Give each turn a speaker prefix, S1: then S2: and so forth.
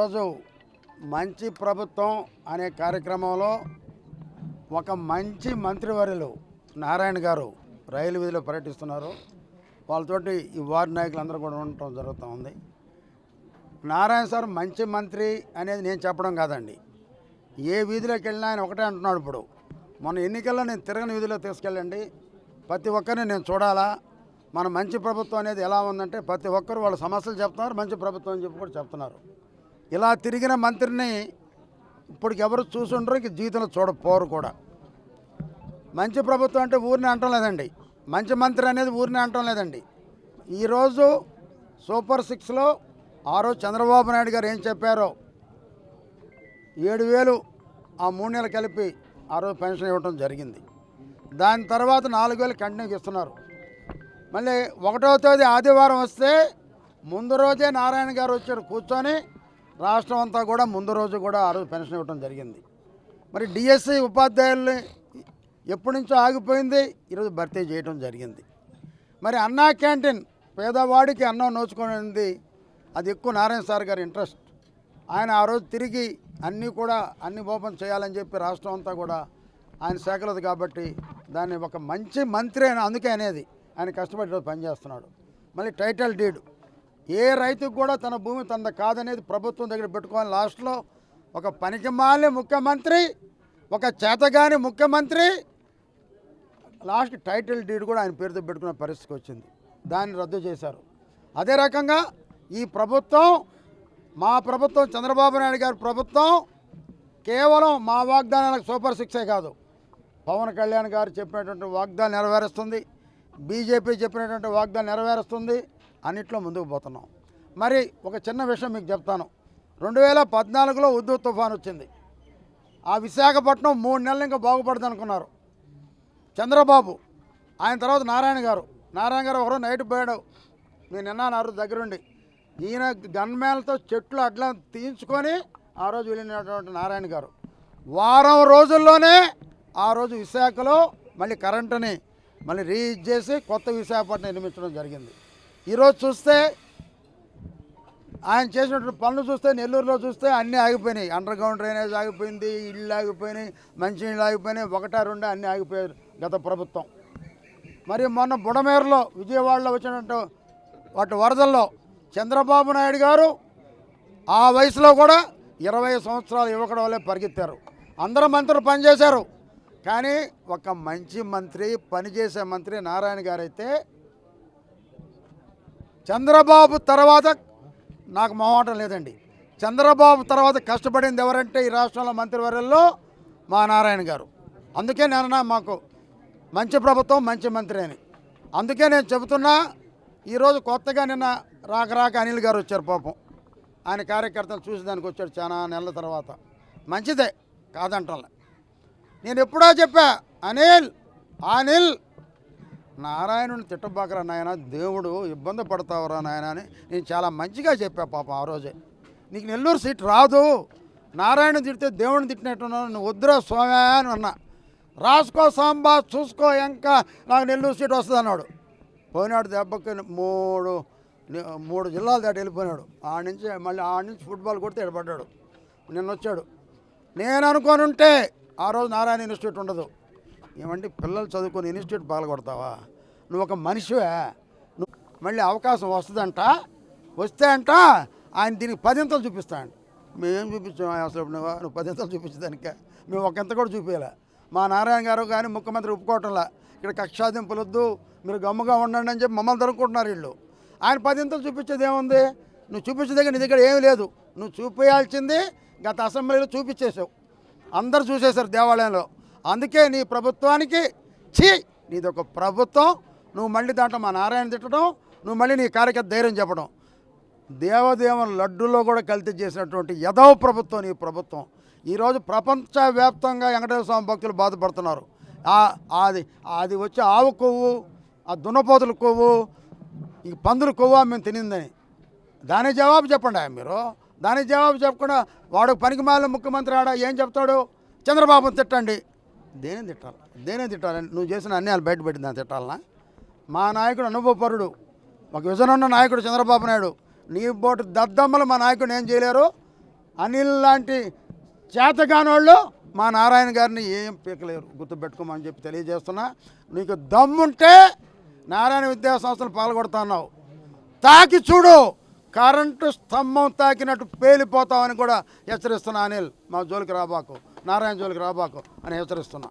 S1: ఈరోజు మంచి ప్రభుత్వం అనే కార్యక్రమంలో ఒక మంచి మంత్రివర్యులు నారాయణ గారు రైలు వీధిలో పర్యటిస్తున్నారు. వాళ్ళతోటి ఈ వార్డు నాయకులందరూ కూడా ఉండటం జరుగుతూ ఉంది. నారాయణ సార్ మంచి మంత్రి అనేది నేను చెప్పడం కాదండి. ఏ వీధిలోకి వెళ్ళినా ఆయన ఒకటే అంటున్నాడు ఇప్పుడు. మొన్న ఎన్నికల్లో నేను తిరగని వీధిలో తీసుకెళ్ళండి. ప్రతి ఒక్కరిని నేను చూడాలా? మన మంచి ప్రభుత్వం అనేది ఎలా ఉందంటే ప్రతి ఒక్కరు వాళ్ళ సమస్యలు చెప్తున్నారు మంచి ప్రభుత్వం అని చెప్పి కూడా చెప్తున్నారు. ఇలా తిరిగిన మంత్రిని ఇప్పటికి ఎవరు చూసుండ్రో ఇంక జీవితంలో చూడపోరు కూడా. మంచి ప్రభుత్వం అంటే ఊరిని అంటం లేదండి. మంచి మంత్రి అనేది ఊరిని అంటం లేదండి. ఈరోజు సూపర్ సిక్స్లో ఆ రోజు చంద్రబాబు నాయుడు గారు ఏం చెప్పారో ఏడు వేలు ఆ మూడు నెలలు కలిపి ఆ రోజు పెన్షన్ ఇవ్వడం జరిగింది. దాని తర్వాత నాలుగు వేలు కంటిన్యూకి ఇస్తున్నారు. మళ్ళీ ఒకటో తేదీ ఆదివారం వస్తే ముందు రోజే నారాయణ గారు వచ్చారు కూర్చొని రాష్ట్రం అంతా కూడా ముందు రోజు కూడా ఆ రోజు పెన్షన్ ఇవ్వడం జరిగింది. మరి డిఎస్సి ఉపాధ్యాయుల్ని ఎప్పటి నుంచో ఆగిపోయింది ఈరోజు భర్తీ చేయడం జరిగింది. మరి అన్నా క్యాంటీన్ పేదవాడికి అన్నం నోచుకునేది అది ఎక్కువ నారాయణ సార్ గారి ఇంట్రెస్ట్. ఆయన ఆ రోజు తిరిగి అన్నీ కూడా అన్ని ఓపెన్ చేయాలని చెప్పి రాష్ట్రం అంతా కూడా ఆయన శాఖలది కాబట్టి దాన్ని ఒక మంచి మంత్రి అని అందుకే అనేది ఆయన కష్టపడి రోజు పనిచేస్తున్నాడు. మళ్ళీ టైటిల్ డీడ్ ఏ రైతుకు కూడా తన భూమి తనది కాదనేది ప్రభుత్వం దగ్గర పెట్టుకోవాలి లాస్ట్లో ఒక పనికిమాలిన ముఖ్యమంత్రి ఒక చేతగాని ముఖ్యమంత్రి లాస్ట్ టైటిల్ డీడ్ కూడా ఆయన పేరుతో పెట్టుకునే పరిస్థితికి వచ్చింది. దాన్ని రద్దు చేశారు. అదే రకంగా ఈ ప్రభుత్వం మా ప్రభుత్వం చంద్రబాబు నాయుడు గారి ప్రభుత్వం కేవలం మా వాగ్దానాలకు సూపర్ సిక్సే కాదు. పవన్ కళ్యాణ్ గారు చెప్పినటువంటి వాగ్దానం నెరవేరుస్తుంది. బీజేపీ చెప్పినటువంటి వాగ్దానం నెరవేరుస్తుంది. అన్నిట్లో ముందుకు పోతున్నాం. మరి ఒక చిన్న విషయం మీకు చెప్తాను. రెండు వేల పద్నాలుగులో ఉద్దు తుఫాన్ వచ్చింది. ఆ విశాఖపట్నం మూడు నెలలు ఇంకా బాగుపడుతుంది అనుకున్నారు చంద్రబాబు ఆయన తర్వాత నారాయణ గారు. నారాయణ గారు ఒకరోజు నైట్ పోయాడు. నేను నిన్నాను దగ్గరుండి. ఈయన గన్మేలతో చెట్లు అట్లా తీయించుకొని ఆ రోజు వెళ్ళినటువంటి నారాయణ గారు. వారం రోజుల్లోనే ఆ రోజు విశాఖలో మళ్ళీ కరెంటుని మళ్ళీ రీచ్ చేసి కొత్త విశాఖపట్నం నిర్మించడం జరిగింది. ఈరోజు చూస్తే ఆయన చేసినటువంటి పనులు చూస్తే నెల్లూరులో చూస్తే అన్నీ ఆగిపోయినాయి. అండర్ గ్రౌండ్ డ్రైనేజ్ ఆగిపోయింది ఇళ్ళు ఆగిపోయినాయి మంచినీళ్ళు ఆగిపోయినాయి ఒకటా రెండు అన్నీ ఆగిపోయారు గత ప్రభుత్వం. మరి మొన్న బుడమేరులో విజయవాడలో వచ్చినట్టు వాటి వరదల్లో చంద్రబాబు నాయుడు గారు ఆ వయసులో కూడా ఇరవై సంవత్సరాలు ఇవ్వకడం వల్లే పరిగెత్తారు. అందరూ మంత్రులు పనిచేశారు. కానీ ఒక మంచి మంత్రి పనిచేసే మంత్రి నారాయణ గారు అయితే చంద్రబాబు తర్వాత నాకు మొహమాటం లేదండి. చంద్రబాబు తర్వాత కష్టపడింది ఎవరంటే ఈ రాష్ట్రంలో మంత్రివర్యంలో మా నారాయణ గారు. అందుకే నేను మాకు మంచి ప్రభుత్వం మంచి మంత్రి అని. అందుకే నేను చెబుతున్నా ఈరోజు కొత్తగా నిన్న రాక రాక అనిల్ గారు వచ్చారు పాపం. ఆయన కార్యకర్తలు చూసి దానికి వచ్చాడు చాలా నెలల తర్వాత. మంచిదే కాదంటలే. నేను ఎప్పుడో చెప్పా అనిల్ అనిల్ నారాయణుని తిట్టబాకరా నాయన దేవుడు ఇబ్బంది పడతావురా నాయన అని నేను చాలా మంచిగా చెప్పా పాపం ఆ రోజే. నీకు నెల్లూరు సీట్ రాదు. నారాయణ తిడితే దేవుడిని తిట్టినట్టున్నాను నువ్వు వద్దురా స్వామి అని అన్నా. రాసుకో సాంబా చూసుకో ఇంకా నాకు నెల్లూరు సీట్ వస్తుంది అన్నాడు పోయినాడు దెబ్బకి మూడు మూడు జిల్లాలు దాటి వెళ్ళిపోయినాడు. ఆడ నుంచి మళ్ళీ ఆడ నుంచి ఫుట్బాల్ కొడితే ఎడబడ్డాడు. నిన్న వచ్చాడు నేను అనుకొని ఉంటే ఆ రోజు నారాయణ ఇన్స్టిట్యూట్ ఉండదు. ఏమంటే పిల్లలు చదువుకొని ఇన్స్టిట్యూట్ పాల్గొడతావా? నువ్వు ఒక మనిషివే. నువ్వు మళ్ళీ అవకాశం వస్తుందంట వస్తే అంట ఆయన దీనికి పదింతలు చూపిస్తాడు. మేమేం చూపించాం అసలు నువ్వు? నువ్వు పదింతలు చూపించదానికే మేము ఒకంత కూడా చూపించలే మా నారాయణ గారు కానీ ముఖ్యమంత్రి ఒప్పుకోవటంలా. ఇక్కడ కక్షాదింపులు వద్దు మీరు గమ్ముగా ఉండండి అని చెప్పి మమ్మల్ని దొరుకుంటున్నారు వీళ్ళు. ఆయన పదింతలు చూపించేది ఏముంది? నువ్వు చూపించదగ్గర నీ దగ్గర ఏమీ లేదు. నువ్వు చూపించాల్సింది గత అసెంబ్లీలో చూపించేసావు అందరు చూసేశారు దేవాలయంలో. అందుకే నీ ప్రభుత్వానికి ఛీ నీది ఒక ప్రభుత్వం. నువ్వు మళ్ళీ దాంట్లో మా నారాయణ తిట్టడం నువ్వు మళ్ళీ నీ కార్యకర్త ధైర్యం చెప్పడం. దేవదేవుని లడ్డూలో కూడా కల్తీ చేసినటువంటి యదవ ప్రభుత్వం నీ ప్రభుత్వం. ఈరోజు ప్రపంచవ్యాప్తంగా వెంకటేశ్వర స్వామి భక్తులు బాధపడుతున్నారు. అది అది వచ్చి ఆవు కొవ్వు ఆ దున్నపోతుల కొవ్వు ఈ పందుల కొవ్వు మేము తినిందని. దాని జవాబు చెప్పండి ఆయన మీరు. దాని జవాబు చెప్పకుండా వాడు పనికి మాలిన ముఖ్యమంత్రి ఆడ ఏం చెప్తాడు? చంద్రబాబును తిట్టండి. దేనే తిట్టాలి? దేనే తిట్టాలని నువ్వు చేసిన అన్యాయాలు బయటపెట్టింది దాన్ని తిట్టాలనా? మా నాయకుడు అనుభవపరుడు. ఒక విజన్ ఉన్న నాయకుడు చంద్రబాబు నాయుడు. నీ బోటు దద్దమ్మలు మా నాయకుడు ఏం చేయలేరు? అనిల్ లాంటి చేతగానోళ్ళు మా నారాయణ గారిని ఏం పీకలేరు. గుర్తుపెట్టుకోమని చెప్పి తెలియజేస్తున్నా. నీకు దమ్ముంటే నారాయణ విద్యా సంస్థలు పాల్గొడుతున్నావు తాకి చూడు. కరెంటు స్తంభం తాకినట్టు పేలిపోతామని కూడా హెచ్చరిస్తున్నా అనిల్. మా జోలికి రాబాకు. నారాయణ జోలికి రాబాకు అని హెచ్చరిస్తున్నా.